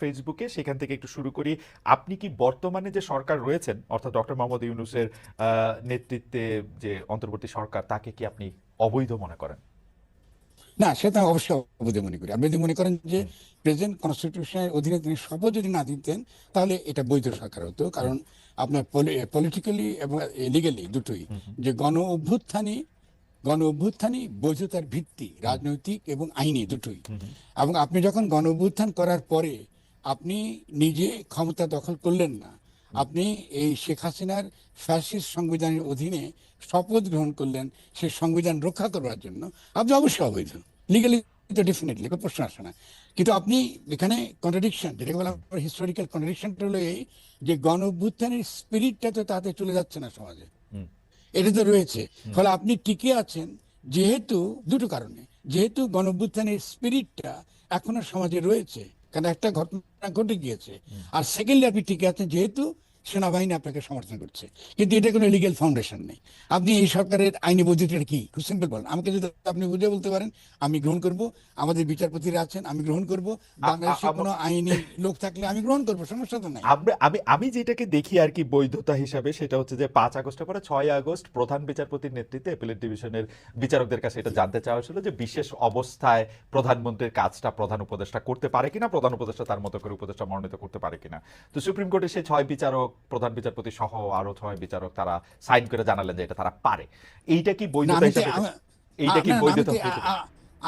ফেসবুকে সেখান থেকে একটু শুরু করি। আপনি কি বর্তমানে যে সরকার রয়েছেন অর্থাৎ ডক্টর মোহাম্মদ ইউনুসের নেতৃত্বে যে অন্তর্বর্তী সরকার তাকে কি আপনি অবৈধ মনে করেন? না সেটা অবশ্যই অবৈধ মনে করি। আপনি যদি মনে করেন যে প্রেজেন্ট কনস্টিটিউশনের অধীনে তিনি শপথ যদি না দিতেন তাহলে এটা বৈধ সরকার হতো। কারণ আপনার পলিটিক্যালি এবং লিগালি দুটোই। যে গণ অভ্যুত্থানই গণ অভ্যুত্থানই বৈধতার ভিত্তি রাজনৈতিক এবং আইনি দুটোই। এবং আপনি যখন গণ অভ্যুত্থান করার পরে আপনি নিজে ক্ষমতা দখল করলেন না। আপনি এই শেখ হাসিনার ফ্যাসিস্ট সংবিধানের অধীনে শপথ গ্রহণ করলেন সেই সংবিধান রক্ষা করবার জন্য। আপনি অবশ্যই অবৈধ। লিগালি তো ডেফিনেটলি কোনো প্রশ্ন আসে না। কিন্তু আপনি এখানে কন্ট্রাডিকশন যেটাকে বলা হিস্টোরিক্যাল কন্ট্রাডিকশনটা হলো এই যে গণ অভ্যুত্থানের স্পিরিটটা তো তাতে চলে যাচ্ছে না সমাজে। এটা তো রয়েছে। ফলে আপনি টিকে আছেন যেহেতু দুটো কারণে যেহেতু গণঅভ্যুত্থানের স্পিরিটটা এখনও সমাজে রয়েছে কারণ একটা ঘটনা ঘটে গিয়েছে। আর সেকেন্ডলি আপনি ঠিক আছেন যেহেতু সেনাবাহিনী আপনাকে সমর্থন করছে। কিন্তু এটা কোনো লিগেল ফাউন্ডেশন নেই। আপনি এই সরকারের আইনি বৈধতাটা কি? খুব সিম্পল বলেন। আমাকে যদি আপনি বুঝে বলতে পারেন আমি গ্রহণ করব। আমাদের বিচারপতিরা আছেন আমি গ্রহণ করব। বাংলাদেশে কোনো আইনি লোক থাকলে আমি গ্রহণ করব সমস্যা তো নাই। আমি আমি যেটাকে দেখি আর কি বৈধতা হিসাবে সেটা হচ্ছে যে পাঁচ আগস্টের পরে ছয় আগস্ট প্রধান বিচারপতির নেতৃত্বে এপিলেট ডিভিশনের বিচারকদের কাছে এটা জানতে চাওয়া হয়েছিল যে বিশেষ অবস্থায় প্রধানমন্ত্রীর কাজটা প্রধান উপদেষ্টা করতে পারে কিনা প্রধান উপদেষ্টা তার মতো করে উপদেষ্টা মনোনীত করতে পারে কিনা। তো সুপ্রিম কোর্টে সেই ছয় বিচারক প্রধান বিচারপতি সহ আরও ছয় বিচারক তারা সাইন করে জানালেন যে এটা তারা পারে। এইটা কি বৈধতা এইটা কি বৈধতা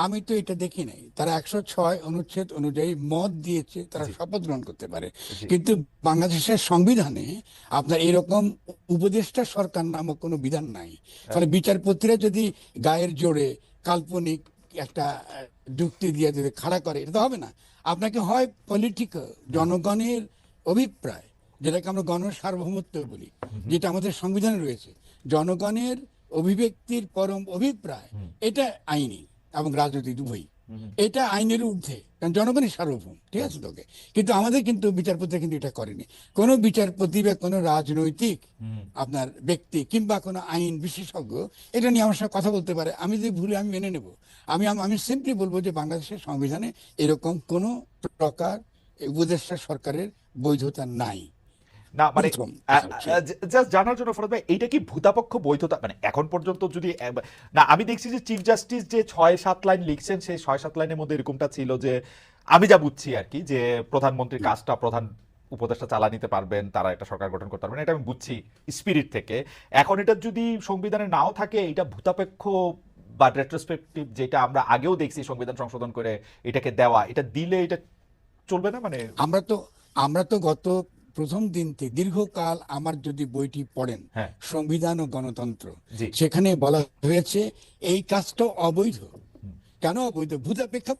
আমি তো এটা দেখি নাই। তারা একশো ছয় অনুচ্ছেদ অনুযায়ী মত দিয়েছে তারা শপথ গ্রহণ করতে পারে। কিন্তু বাংলাদেশের সংবিধানে আপনার এরকম উপদেষ্টা সরকার নামক কোনো বিধান নাই। ফলে বিচারপতিরা যদি গায়ের জোরে কাল্পনিক একটা যুক্তি দিয়ে যদি খাড়া করে এটা তো হবে না। আপনাকে হয় পলিটিক্যাল জনগণের অভিপ্রায়। যেটাকে আমরা গণ সার্বভৌমত্ব বলি, যেটা আমাদের সংবিধানে রয়েছে। জনগণের অভিব্যক্তির পরম অভিপ্রায়, এটা আইনি এবং রাজনৈতিক উভয়ই এটা আইনের ঊর্ধ্বে, কারণ জনগণই সার্বভৌম, ঠিক আছে তোকে? কিন্তু আমাদের কিন্তু বিচারপতি কিন্তু এটা করেনি। কোনো বিচারপতি বা কোনো রাজনৈতিক আপনার ব্যক্তি কিংবা কোনো আইন বিশেষজ্ঞ, এটা নিয়ে আমার সঙ্গে কথা বলতে পারে। আমি যদি ভুলে আমি মেনে নেব। আমি আমি সিম্পলি বলব যে বাংলাদেশের সংবিধানে এরকম কোনো প্রকার উপদেষ্টা সরকারের বৈধতা নাই। না মানে জাস্ট জানার জন্য ফরদ ভাই এইটা কি ভূতাপক্ষ বৈধতা? মানে এখন পর্যন্ত যদি না আমি দেখছি যে চিফ জাস্টিস যে ছয় সাত লাইন লিখছেন সেই ছয় সাত লাইনের মধ্যে এরকমটা ছিল যে আমি যা বুঝছি আর কি যে প্রধানমন্ত্রীর কাজটা প্রধান উপদেষ্টা চালা নিতে পারবেন তারা একটা সরকার গঠন করতে পারবেন এটা আমি বুঝছি স্পিরিট থেকে। এখন এটা যদি সংবিধানে নাও থাকে এটা ভূতাপেক্ষ বা রেট্রোস্পেক্টিভ যেটা আমরা আগেও দেখছি সংবিধান সংশোধন করে এটাকে দেওয়া এটা দিলে এটা চলবে না? মানে আমরা তো আমরা তো গত প্রথম দিন থেকে দীর্ঘকাল আমার যদি বইটি পড়েন হ্যাঁ। সংবিধান ও গণতন্ত্র সেখানে বলা হয়েছে এই কাজটা অবৈধ। কেন অবৈধ? ভূতাপেক্ষা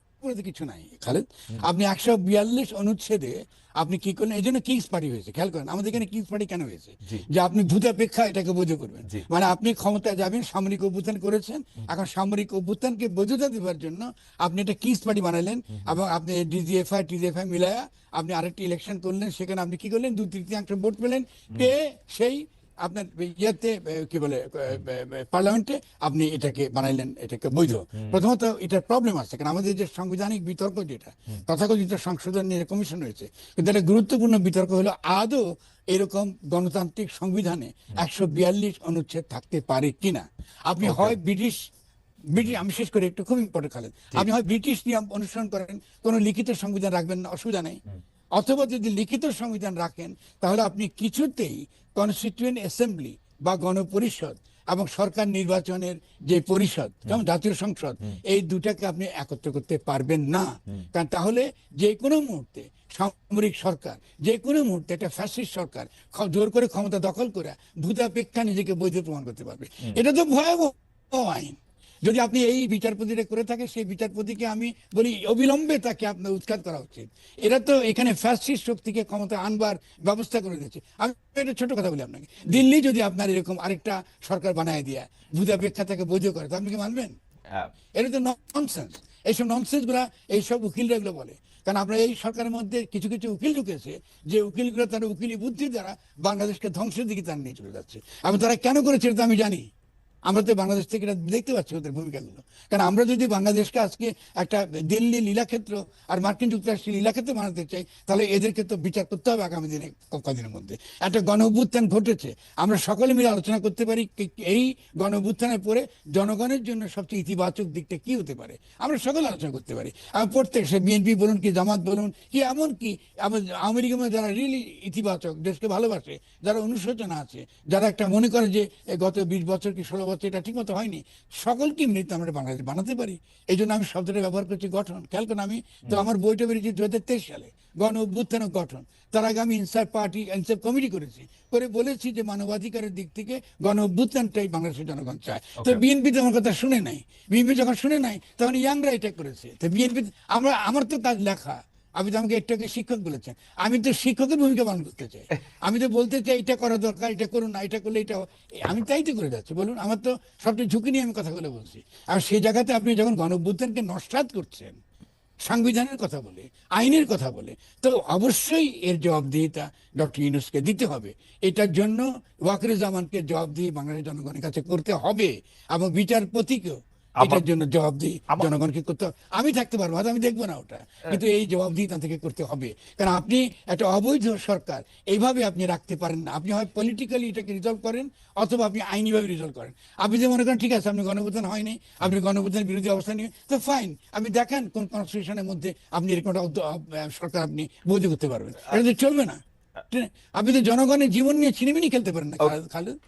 কিছু নাই খালেদ। আপনি একশো বিয়াল্লিশ অনুচ্ছেদে আপনি কি করলেন এই জন্য কিংস পার্টি হয়েছে খেয়াল করেন। আমাদের এখানে কিংস পার্টি কেন হয়েছে? যে আপনি ভূতাপেক্ষা এটাকে করবেন। মানে আপনি ক্ষমতায় যাবেন সামরিক অভ্যুত্থান করেছেন এখন সামরিক অভ্যুত্থানকে বৈধতা দেওয়ার জন্য আপনি একটা কিংস পার্টি বানালেন এবং আপনি ডিজিএফআই টিজিএফআই মিলায়া আপনি আরেকটি ইলেকশন করলেন সেখানে আপনি কি করলেন? দুই তৃতীয়াংশ ভোট পেলেন পেয়ে সেই আপনার ইয়েতে কি বলে পার্লামেন্টে আপনি এটাকে বানাইলেন এটাকে বৈধ। প্রথমত এটার প্রবলেম আছে কারণ আমাদের যে সাংবিধানিক বিতর্ক যেটা তথাকথিত সংশোধন নিয়ে কমিশন রয়েছে কিন্তু একটা গুরুত্বপূর্ণ বিতর্ক হলো আদৌ এরকম গণতান্ত্রিক সংবিধানে একশো বিয়াল্লিশ অনুচ্ছেদ থাকতে পারে কিনা। আপনি হয় ব্রিটিশ ব্রিটিশ আমি শেষ করে একটু খুব ইম্পর্টেন্ট খালেন। আপনি হয় ব্রিটিশ নিয়ম অনুসরণ করেন কোনো লিখিত সংবিধান রাখবেন না অসুবিধা নেই। অথবা যদি লিখিত সংবিধান রাখেন তাহলে আপনি কিছুতেই কনস্টিটিউয়েন্ট অ্যাসেম্বলি বা গণপরিষদ এবং সরকার নির্বাচনের যে পরিষদ যেমন জাতীয় সংসদ এই দুটাকে আপনি একত্র করতে পারবেন না। কারণ তাহলে যে কোনো মুহূর্তে সামরিক সরকার যে কোনো মুহূর্তে একটা ফ্যাসিস্ট সরকার জোর করে ক্ষমতা দখল করে ভূতাপেক্ষা নিজেকে বৈধ প্রমাণ করতে পারবে। এটা তো ভয়াবহ আইন। যদি আপনি এই বিচারপতিটা করে থাকে সেই বিচারপতিকে আমি বলি অবিলম্বে তাকে আপনার উৎখাত করা উচিত। এরা তো এখানে ফ্যাসিস্ট শক্তিকে ক্ষমতা আনবার ব্যবস্থা করে দিয়েছে। আমি একটা ছোট কথা বলি আপনাকে। দিল্লি যদি আপনার এরকম আরেকটা সরকার বানায় দিয়ে ভূতাপেক্ষা তাকে বৈধ করে তো আপনি কি মানবেন? আহ, এটা তো ননসেন্স এইসব ননসেন্সগুলা এইসব উকিলরা এগুলো বলে। কারণ আমরা এই সরকারের মধ্যে কিছু কিছু উকিল ঢুকেছে যে উকিলগুলো তার উকিলি বুদ্ধির দ্বারা বাংলাদেশকে ধ্বংসের দিকে তার নিয়ে চলে যাচ্ছে। এবং তারা কেন করেছে এটা তো আমি জানি। আমরা তো বাংলাদেশ থেকে এটা দেখতে পাচ্ছি ওদের ভূমিকাগুলো। কারণ আমরা যদি বাংলাদেশকে আজকে একটা দিল্লি লীলাক্ষেত্র আর মার্কিন যুক্তরাষ্ট্রের লীলাক্ষেত্র বানাতে চাই, তাহলে এদেরকে তো বিচার করতে হবে আগামী দিনে কদিনের মধ্যে। একটা গণ অভ্যুত্থান ঘটেছে, আমরা সকলে মিলে আলোচনা করতে পারি এই গণ অভ্যুত্থানের পরে জনগণের জন্য সবচেয়ে ইতিবাচক দিকটা কি হতে পারে, আমরা সকলে আলোচনা করতে পারি। আর প্রত্যেক সে বিএনপি বলুন কি জামাত বলুন কি, এমন কি আমেরিকা যারা রিয়েলি ইতিবাচক, দেশকে ভালোবাসে, যারা অনুশোচনা আছে, যারা একটা মনে করে যে গত বিশ বছর কি ষোলো বছর এটা ঠিকমতো হয়নি। সকলকে মিলিত আমরা বাংলাদেশ বানাতে পারি। এই জন্য আমি শব্দটা ব্যবহার করছি গঠন। খেয়াল করেন আমি তো আমার বইটা বেরিয়েছি দু হাজার তেইশ সালে গণ অভ্যুত্থান গঠন। তার আগে আমি ইনসাফ পার্টি ইনসাফ কমিটি করেছি। করে বলেছি যে মানবাধিকারের দিক থেকে গণ অভ্যুত্থানটাই বাংলাদেশের জনগণ চায়। তো বিএনপি তো আমার কথা শুনে নাই। বিএনপি যখন শুনে নাই তখন ইয়াংরা এটা করেছে। তো বিএনপি আমরা আমার তো কাজ লেখা। আপনি তো আমাকে একটাকে শিক্ষক বলেছেন। আমি তো শিক্ষকের ভূমিকা পালন করতে চাই। আমি তো বলতে চাই, এটা করা দরকার, এটা করুন না, এটা করলে এটা আমি তাই তো করে যাচ্ছি। বলুন, আমার তো সবচেয়ে ঝুঁকি নিয়ে আমি কথাগুলো বলছি। আর সেই জায়গাতে আপনি যখন গণঅভ্যুত্থানকে নস্বাত করছেন, সংবিধানের কথা বলে, আইনের কথা বলে, তো অবশ্যই এর জবাবদিহিতা ডক্টর ইউনুসকে দিতে হবে। এটার জন্য ওয়াকরুজ্জামানকে জবাবদিহি বাংলাদেশের জনগণের কাছে করতে হবে এবং বিচারপতিকেও এটার জন্য জবাবদিহি জনগণকে করতে হবে। আমি থাকতে পারব হয়তো আমি দেখব না ওটা। কিন্তু এই জবাবদিহি করতে হবে। কারণ আপনি একটা অবৈধ সরকার এইভাবে আপনি রাখতে পারেন না। আপনি হয় পলিটিক্যালি এটাকে রিজলভ করেন অথবা আপনি আইনিভাবে রিজলভ করেন। আপনি যে মনে করেন ঠিক আছে আপনি গণভোটন হয়নি আপনি গণভোটনের বিরোধী অবস্থান নিয়ে তো ফাইন আপনি দেখেন কোন কনস্টিটিউশনের মধ্যে আপনি এরকম একটা সরকার আপনি বৈধ করতে পারবেন। এটা চলবে না। আপনি তো জনগণের জীবন নিয়ে ছিনিমিনি খেলতে পারেন না খালেদ-